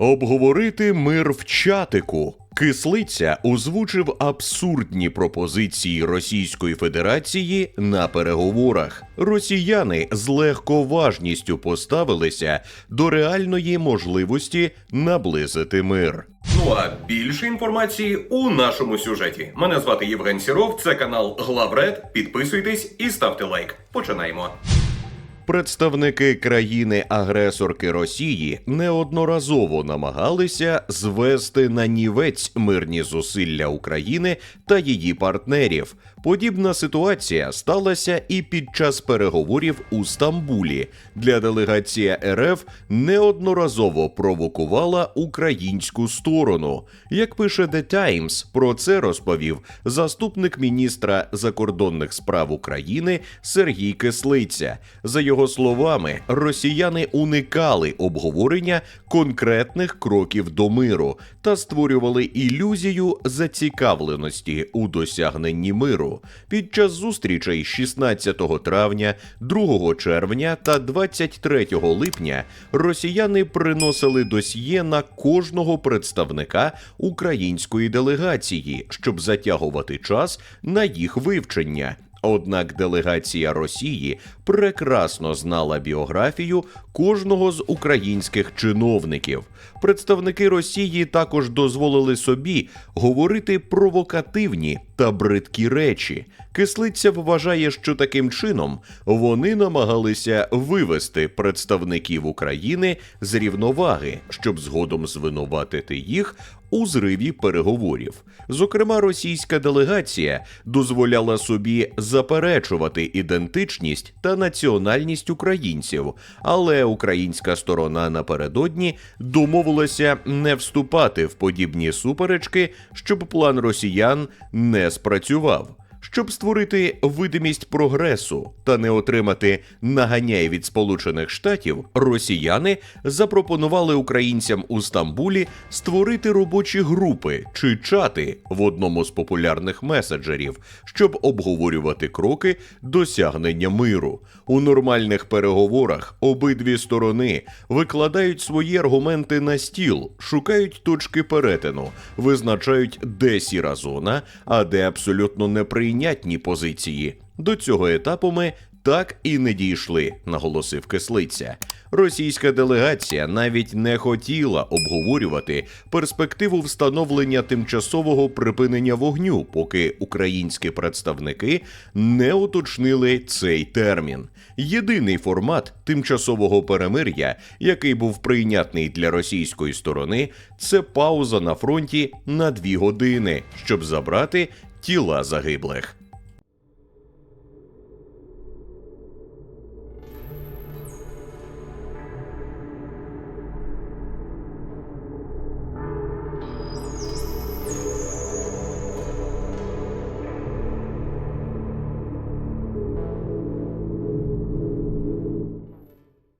Обговорити мир в чатику. Кислиця озвучив абсурдні пропозиції Російської Федерації на переговорах. Росіяни з легковажністю поставилися до реальної можливості наблизити мир. Ну а більше інформації у нашому сюжеті. Мене звати Євген Сіров, це канал Главред. Підписуйтесь і ставте лайк. Починаємо. Представники країни-агресорки Росії неодноразово намагалися звести на нівець мирні зусилля України та її партнерів. Подібна ситуація сталася і під час переговорів у Стамбулі. Для делегація РФ неодноразово провокувала українську сторону. Як пише The Times, про це розповів заступник міністра закордонних справ України Сергій Кислиця. За його словами, росіяни уникали обговорення конкретних кроків до миру та створювали ілюзію зацікавленості у досягненні миру. Під час зустрічей 16 травня, 2 червня та 23 липня росіяни приносили досьє на кожного представника української делегації, щоб затягувати час на їх вивчення. Однак делегація Росії прекрасно знала біографію кожного з українських чиновників. Представники Росії також дозволили собі говорити провокативні та бридкі речі. Кислиця вважає, що таким чином вони намагалися вивести представників України з рівноваги, щоб згодом звинуватити їх у зриві переговорів. Зокрема, російська делегація дозволяла собі заперечувати ідентичність та національність українців, але українська сторона напередодні домовилася не вступати в подібні суперечки, щоб план росіян не спрацював. Щоб створити видимість прогресу та не отримати наганяй від Сполучених Штатів, росіяни запропонували українцям у Стамбулі створити робочі групи чи чати в одному з популярних меседжерів, щоб обговорювати кроки досягнення миру. У нормальних переговорах обидві сторони викладають свої аргументи на стіл, шукають точки перетину, визначають, де сіра зона, а де абсолютно неприйнятні позиції. До цього етапу ми так і не дійшли, наголосив кислиця. Російська делегація навіть не хотіла обговорювати перспективу встановлення тимчасового припинення вогню, поки українські представники не уточнили цей термін. Єдиний формат тимчасового перемир'я, який був прийнятний для російської сторони, це пауза на фронті на дві години, щоб забрати тіла загиблих.